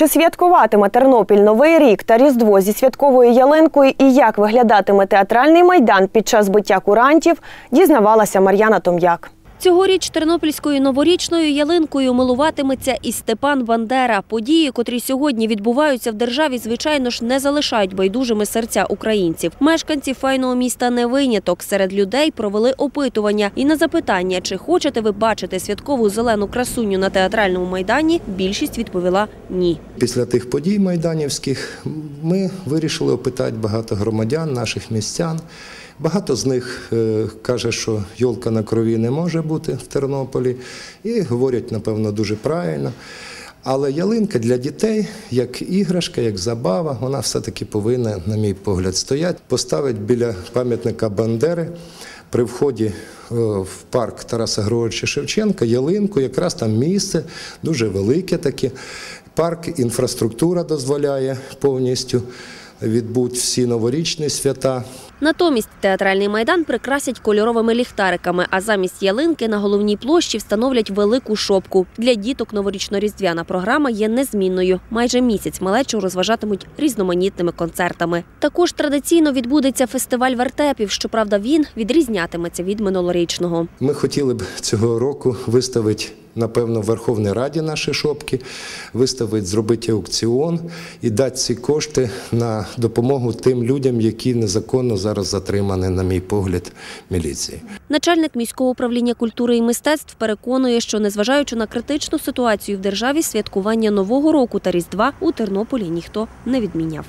Чи святкуватиме Тернопіль Новий рік та Різдво зі святковою ялинкою і як виглядатиме театральний майдан під час биття курантів, дізнавалася Мар'яна Том'як. Цьогоріч тернопільською новорічною ялинкою милуватиметься і Степан Бандера. Події, котрі сьогодні відбуваються в державі, звичайно ж, не залишають байдужими серця українців. Мешканці файного міста не виняток. Серед людей провели опитування. І на запитання, чи хочете ви бачити святкову зелену красуню на театральному майдані, більшість відповіла ні. Після тих подій майданівських ми вирішили опитати багато громадян, наших містян. Багато з них е, каже, що йолка на крові не може бути в Тернополі, і говорять, напевно, дуже правильно. Але ялинка для дітей, як іграшка, як забава, вона все-таки повинна, на мій погляд, стояти. Поставить біля пам'ятника Бандери при вході е, в парк Тараса Григоровича Шевченка ялинку, якраз там місце дуже велике таке. Парк, інфраструктура дозволяє повністю відбути всі новорічні свята. Натомість театральний майдан прикрасять кольоровими ліхтариками, а замість ялинки на головній площі встановлять велику шопку. Для діток новорічно-різдвяна програма є незмінною. Майже місяць малечу розважатимуть різноманітними концертами. Також традиційно відбудеться фестиваль вертепів. Щоправда, він відрізнятиметься від минулорічного. Ми хотіли б цього року виставити, напевно, в Верховній Раді наші шопки, виставити, зробити аукціон і дати ці кошти на допомогу тим людям, які незаконно зараз затримані, на мій погляд, міліції. Начальник міського управління культури і мистецтв переконує, що незважаючи на критичну ситуацію в державі, святкування нового року та різдва у Тернополі ніхто не відміняв.